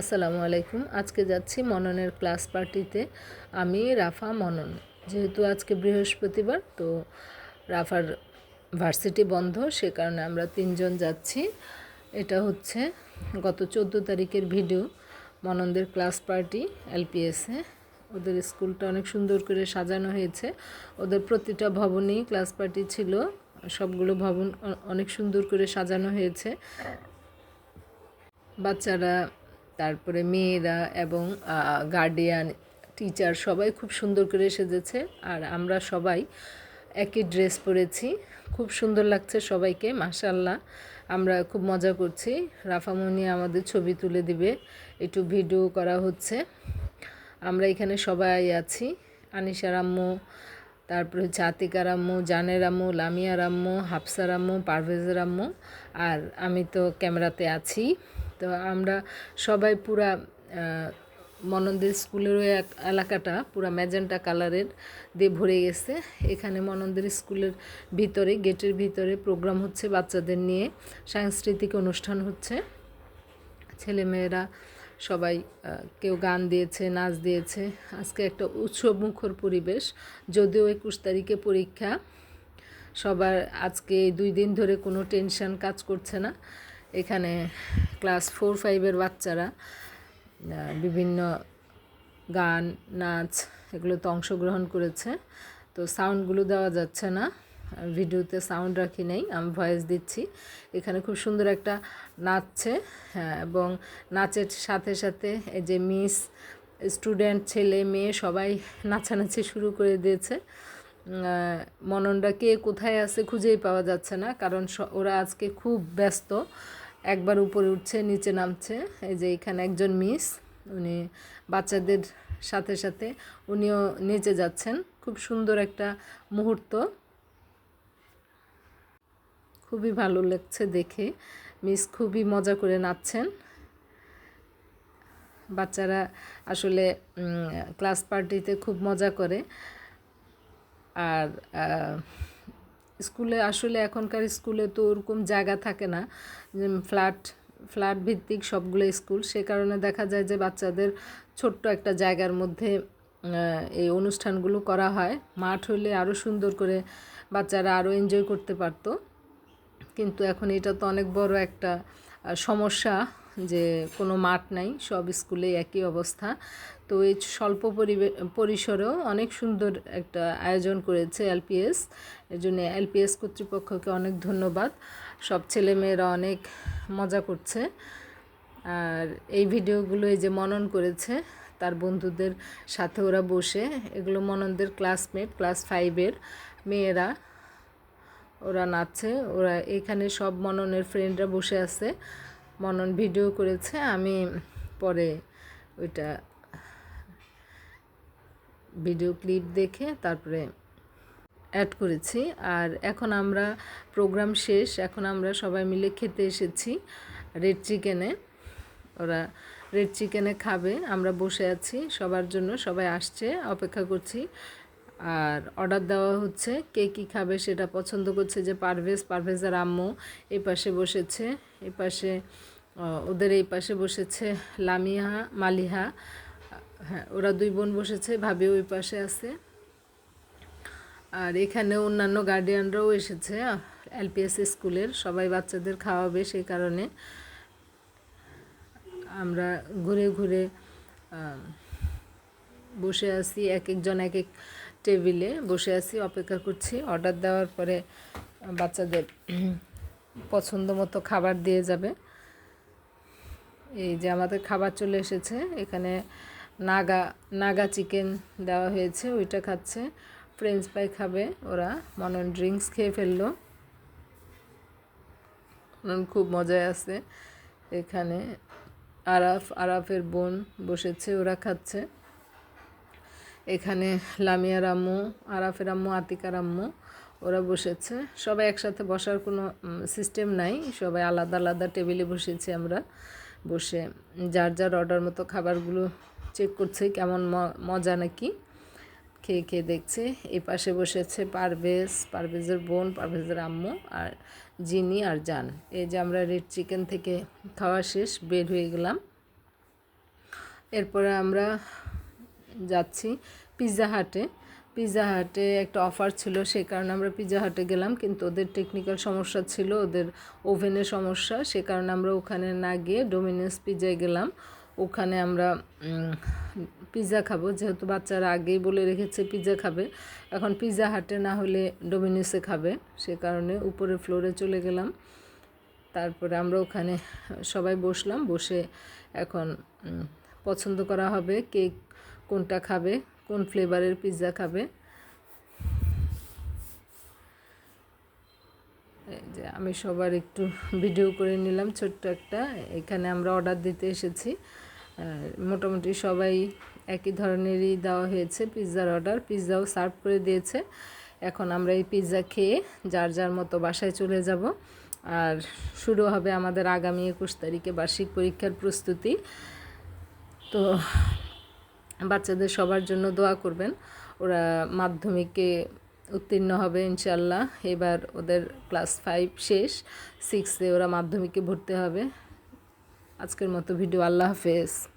আসসালামু আলাইকুম। আজকে যাচ্ছি মননের ক্লাস পার্টিতে। আমি রাফা মনন। যেহেতু আজকে বৃহস্পতিবার, তো রাফার ভার্সিটি বন্ধ, সে কারণে আমরা তিনজন যাচ্ছি। এটা হচ্ছে গত চোদ্দ তারিখের ভিডিও, মননদের ক্লাস পার্টি, এলপিএসে ওদের স্কুলটা অনেক সুন্দর করে সাজানো হয়েছে। ওদের প্রতিটা ভবনেই ক্লাস পার্টি ছিল। সবগুলো ভবন অনেক সুন্দর করে সাজানো হয়েছে। বাচ্চারা তারপরে মেয়েরা এবং গার্ডিয়ান টিচার সবাই খুব সুন্দর করে সেজেছে। আর আমরা সবাই একই ড্রেস পরেছি। খুব সুন্দর লাগছে সবাইকে মাশাল্লাহ আমরা খুব মজা করছি। রাফামনি আমাদের ছবি তুলে দিবে। একটু ভিডিও করা হচ্ছে। আমরা এখানে সবাই আছি। আনিশার আম্মু, তারপরে হচ্ছে আতিকার আম্মু, জানের আম্মু, লামিয়ার আম্মু, হাফসার আম্মু, পারভেজের আর আমি তো ক্যামেরাতে আছি। তো আমরা সবাই পুরা মনন্দের স্কুলের ওই এক এলাকাটা পুরা ম্যাজেন্টা কালারের দিয়ে ভরে গেছে। এখানে মনন্দের স্কুলের ভিতরে, গেটের ভিতরে প্রোগ্রাম হচ্ছে, বাচ্চাদের নিয়ে সাংস্কৃতিক অনুষ্ঠান হচ্ছে। ছেলেমেয়েরা সবাই কেউ গান দিয়েছে, নাচ দিয়েছে। আজকে একটা উৎসব মুখর পরিবেশ। যদিও একুশ তারিখে পরীক্ষা, সবার আজকে দুই দিন ধরে কোনো টেনশন কাজ করছে না। এখানে ক্লাস ফোর ফাইভের বাচ্চারা বিভিন্ন গান নাচ এগুলোতে অংশগ্রহণ করেছে। তো সাউন্ডগুলো দেওয়া যাচ্ছে না। ভিডিওতে সাউন্ড রাখি নেই আমি ভয়েস দিচ্ছি। এখানে খুব সুন্দর একটা নাচছে হ্যাঁ এবং নাচের সাথে সাথে এই যে মিস স্টুডেন্ট ছেলে মেয়ে সবাই নাচানাচি শুরু করে দিয়েছে। আহ, মননরা কে কোথায় আছে খুঁজেই পাওয়া যাচ্ছে না কারণ ওরা আজকে খুব ব্যস্ত। একবার উপরে উঠছে, নিচে নামছে। এই যে এখানে একজন মিস, উনি বাচ্চাদের সাথে সাথে উনিও নিচে যাচ্ছেন। খুব সুন্দর একটা মুহূর্ত। খুবই ভালো লাগছে দেখে। মিস খুবই মজা করে নাচছেন। বাচ্চারা আসলে ক্লাস পার্টিতে খুব মজা করে। আর স্কুলে, আসলে এখনকার স্কুলে তো ওরকম জায়গা থাকে না ফ্ল্যাট ফ্ল্যাট ভিত্তিক সবগুলো স্কুল। সে কারণে দেখা যায় যে বাচ্চাদের ছোট্ট একটা জায়গার মধ্যে এই অনুষ্ঠানগুলো করা হয়। মাঠ হলে আরও সুন্দর করে বাচ্চারা আরও এনজয় করতে পারতো। কিন্তু এখন এটা তো অনেক বড় একটা সমস্যা। যে কোনো মাঠ নাই, সব স্কুলে একই অবস্থা। তো এই স্বল্প পরিসরেও অনেক সুন্দর একটা আয়োজন করেছে এলপিএস এর জন্য এলপিএস কর্তৃপক্ষকে অনেক ধন্যবাদ। সব ছেলেমেয়েরা অনেক মজা করছে। আর এই ভিডিওগুলো এই যে মনন করেছে, তার বন্ধুদের সাথে ওরা বসে, এগুলো মননদের ক্লাসমেট ক্লাস ফাইভের মেয়েরা। ওরা নাচছে, ওরা এখানে সব মননের ফ্রেন্ডরা বসে আছে। মনন ভিডিও করেছে, আমি পরে ওইটা ভিডিও ক্লিপ দেখে তারপরে অ্যাড করেছি। আর এখন আমরা প্রোগ্রাম শেষ, এখন আমরা সবাই মিলে খেতে এসেছি রেড চিকেনে ওরা রেড চিকেনে খাবে, আমরা বসে আছি, সবার জন্য সবাই আসছে, অপেক্ষা করছি। আর অর্ডার দেওয়া হচ্ছে, কে কী খাবে সেটা পছন্দ করছে যে পারভেজ, পারভেজের আম্মু এই পাশে বসেছে। এই পাশে ওদের এই পাশে বসেছে লামিহা, মালিহা। হ্যাঁ ওরা দুই বোন বসেছে ভাবি ওই পাশে আছে। আর এখানে অন্যান্য গার্ডিয়ানরাও এসেছে, এলপিএস স্কুলের। সবাই বাচ্চাদের খাওয়াবে সেই কারণে। আমরা ঘুরে ঘুরে বসে আছি এক একজন এক এক টেবিলে বসে আছি, অপেক্ষা করছি। অর্ডার দেওয়ার পরে বাচ্চাদের পছন্দ মতো খাবার দিয়ে যাবে। এই যে আমাদের খাবার চলে এসেছে। এখানে নাগা নাগা চিকেন দেওয়া হয়েছে, ওইটা খাচ্ছে। ফ্রেঞ্চ ফ্রাই খাবে ওরা। মনন ড্রিঙ্কস খেয়ে ফেলল। খুব মজায় আছে। এখানে আরাফ, আরাফের বোন বসেছে, ওরা খাচ্ছে। এখানে লামিয়ার আম্মু, আরাফের আম্মু, আতিকার আম্মু। ওরা বসেছে। সবাই একসাথে বসার কোনো সিস্টেম নাই। সবাই আলাদা আলাদা টেবিলে বসেছি আমরা। বসে যার যার অর্ডার মতো খাবারগুলো চেক করছে, কেমন মজা নাকি। খেয়ে খেয়ে দেখছে। এই পাশে বসেছে পারভেজ, পারভেজের বোন, পারভেজের আম্মু আর জিনি আর জান। এই যে আমরা রেড চিকেন থেকে খাওয়া শেষ, বের হয়ে গেলাম। এরপরে আমরা যাচ্ছি পিৎজা হাটে পিৎজা হাটে একটা অফার ছিল, সে কারণে আমরা পিৎজা হাটে গেলাম, কিন্তু ওদের টেকনিক্যাল সমস্যা ছিল, ওদের ওভেনের সমস্যা, সে কারণে আমরা ওখানে না গিয়ে ডোমিনোস পিৎজায় গেলাম। ওখানে আমরা পিৎজা খাব, যেহেতু বাচ্চারা আগেই বলে রেখেছে পিৎজা খাবে। এখন পিৎজা হাটে না হলে ডোমিনোসে খাবে, সে কারণে উপরে ফ্লোরে চলে গেলাম। তারপরে আমরা ওখানে সবাই বসলাম, বসে এখন পছন্দ করা হবে, কে কোনটা খাবে কোন ফ্লেভারের পিৎজা খাবে? এই যে আমি সবার একটু ভিডিও করে নিলাম ছোট্ট একটা। এখানে আমরা অর্ডার দিতে এসেছি। মোটামুটি সবাই একই ধরনেরই দেওয়া হয়েছে পিৎজার অর্ডার। পিৎজাও সার্ভ করে দিয়েছে। এখন আমরা এই পিৎজা খেয়ে যার যার মতো বাসায় চলে যাব। আর শুরু হবে আমাদের আগামী একুশ তারিখে বার্ষিক পরীক্ষার প্রস্তুতি। তো বাচ্চাদের সবার জন্য দোয়া করবেন। ওরা মাধ্যমিকে উত্তীর্ণ হবে ইনশাল্লাহ এবার ওদের ক্লাস ফাইভ শেষ। সিক্সে ওরা মাধ্যমিকে ভর্তি হবে। আজকের মতো ভিডিও। আল্লাহ হাফেজ।